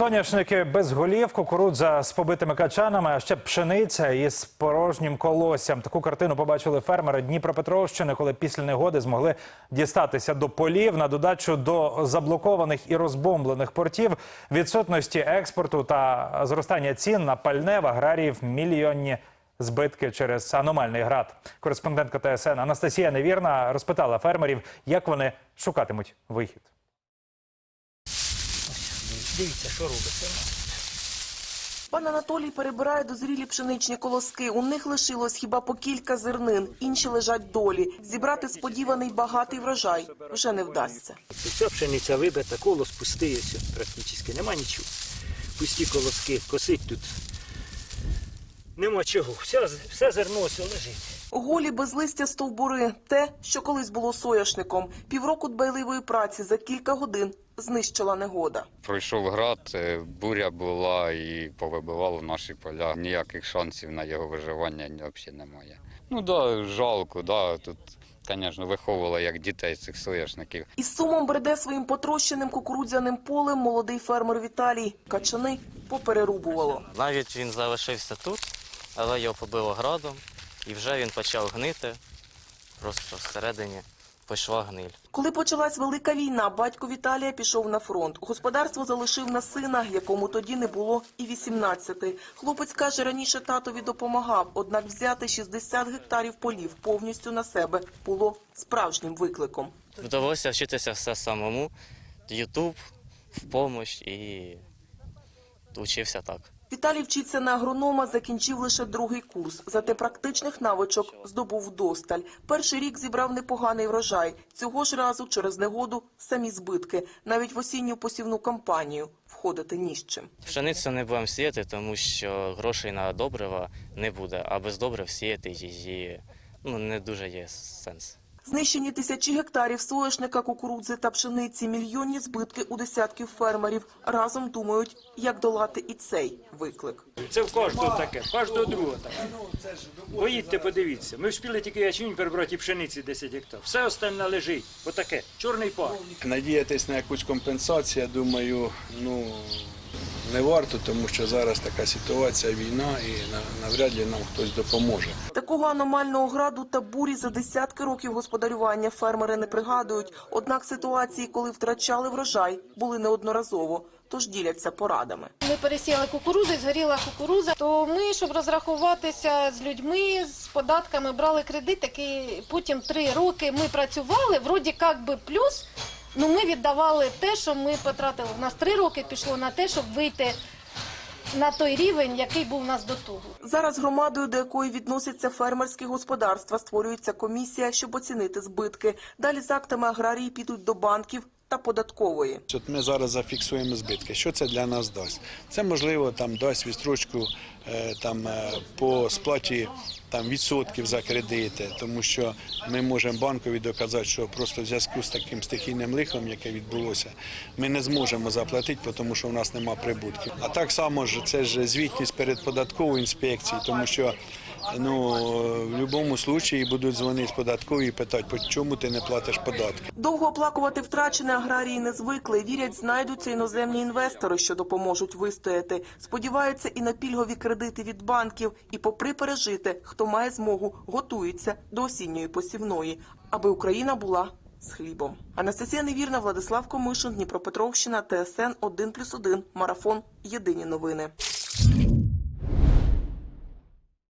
Соняшники без голів, кукурудза з побитими качанами, а ще пшениця із порожнім колоссям. Таку картину побачили фермери Дніпропетровщини, коли після негоди змогли дістатися до полів на додачу до заблокованих і розбомблених портів, відсутності експорту та зростання цін на пальне в аграріїв мільйонні збитки через аномальний град. Кореспондентка ТСН Анастасія Невірна розпитала фермерів, як вони шукатимуть вихід. Дивіться, що робиться. Пан Анатолій перебирає дозрілі пшеничні колоски. У них лишилось хіба по кілька зернин, інші лежать долі. Зібрати сподіваний багатий врожай вже не вдасться. Вся пшениця вибита, колос пустий, все, практично. Нема нічого. Пусті колоски, косить тут. Нема чого. Все, все зерно все лежить. Голі без листя стовбури – те, що колись було соняшником. Півроку дбайливої праці за кілька годин знищила негода. Пройшов град, е, буря була і повибивало наші поля. Ніяких шансів на його виживання взагалі немає. Ну да, жалко, да. Тут, звісно, виховували як дітей цих соняшників. Із сумом бреде своїм потрощеним кукурудзяним полем молодий фермер Віталій. Качани поперерубувало. Навіть він залишився тут, але його побило градом, і вже він почав гнити. Просто всередині пішла гниль. Коли почалась велика війна, батько Віталія пішов на фронт. Господарство залишив на сина, якому тоді не було і 18. Хлопець каже, раніше татові допомагав, однак взяти 60 гектарів полів повністю на себе було справжнім викликом. Вдалося вчитися все самому. Ютуб в допомогу і вчився так. Віталій вчиться на агронома, закінчив лише другий курс. Зате практичних навичок здобув вдосталь. Перший рік зібрав непоганий врожай. Цього ж разу через негоду самі збитки. Навіть в осінню посівну кампанію входити ні з чим. Пшеницю не будемо сіяти, тому що грошей на добрива не буде, а без добрив сіяти її ну, не дуже є сенс. Знищені тисячі гектарів соняшника, кукурудзи та пшениці, мільйонні збитки у десятків фермерів. Разом думають, як долати і цей виклик. Це в кожного таке, в кожного другого таке. Поїдьте, подивіться. Ми встигли тільки ячмінь перебрати пшениці 10 гектар. Все остальне лежить. Отаке. Чорний пар. Надіятись на якусь компенсацію, я думаю, ну не варто, тому що зараз така ситуація, війна, і на- навряд ли нам хтось допоможе. Такого аномального граду та бурі за десятки років господарювання фермери не пригадують. Однак ситуації, коли втрачали врожай, були неодноразово, тож діляться порадами. Ми пересіяли кукурудзу, згоріла кукурудза. То ми, щоб розрахуватися з людьми, з податками, брали кредит, який потім три роки ми працювали, вроді як би плюс. Ну ми віддавали те, що ми потратили. У нас три роки пішло на те, щоб вийти на той рівень, який був у нас до того. Зараз громадою, до якої відносяться фермерські господарства, створюється комісія, щоб оцінити збитки. Далі з актами аграрії підуть до банків та податкової. От ми зараз зафіксуємо збитки. Що це для нас дасть? Це можливо там дасть відстрочку е, там е, по сплаті там відсотків за кредити, тому що ми можемо банкові доказати, що просто в зв'язку з таким стихійним лихом, яке відбулося, ми не зможемо заплатити, тому що в нас немає прибутків. А так само ж це ж звітність перед податковою інспекцією, тому що ну в будь-якому випадку будуть дзвонити з податкової і питати, чому ти не платиш податки. Довго оплакувати втрачене аграрії не звикли. Вірять, знайдуться іноземні інвестори, що допоможуть вистояти. Сподіваються і на пільгові кредити від банків. І попри пережити, хто має змогу, готується до осінньої посівної, аби Україна була з хлібом. Анастасія Невірна, Владислав Комишин, Дніпропетровщина, ТСН 1+,1, Марафон. Єдині новини.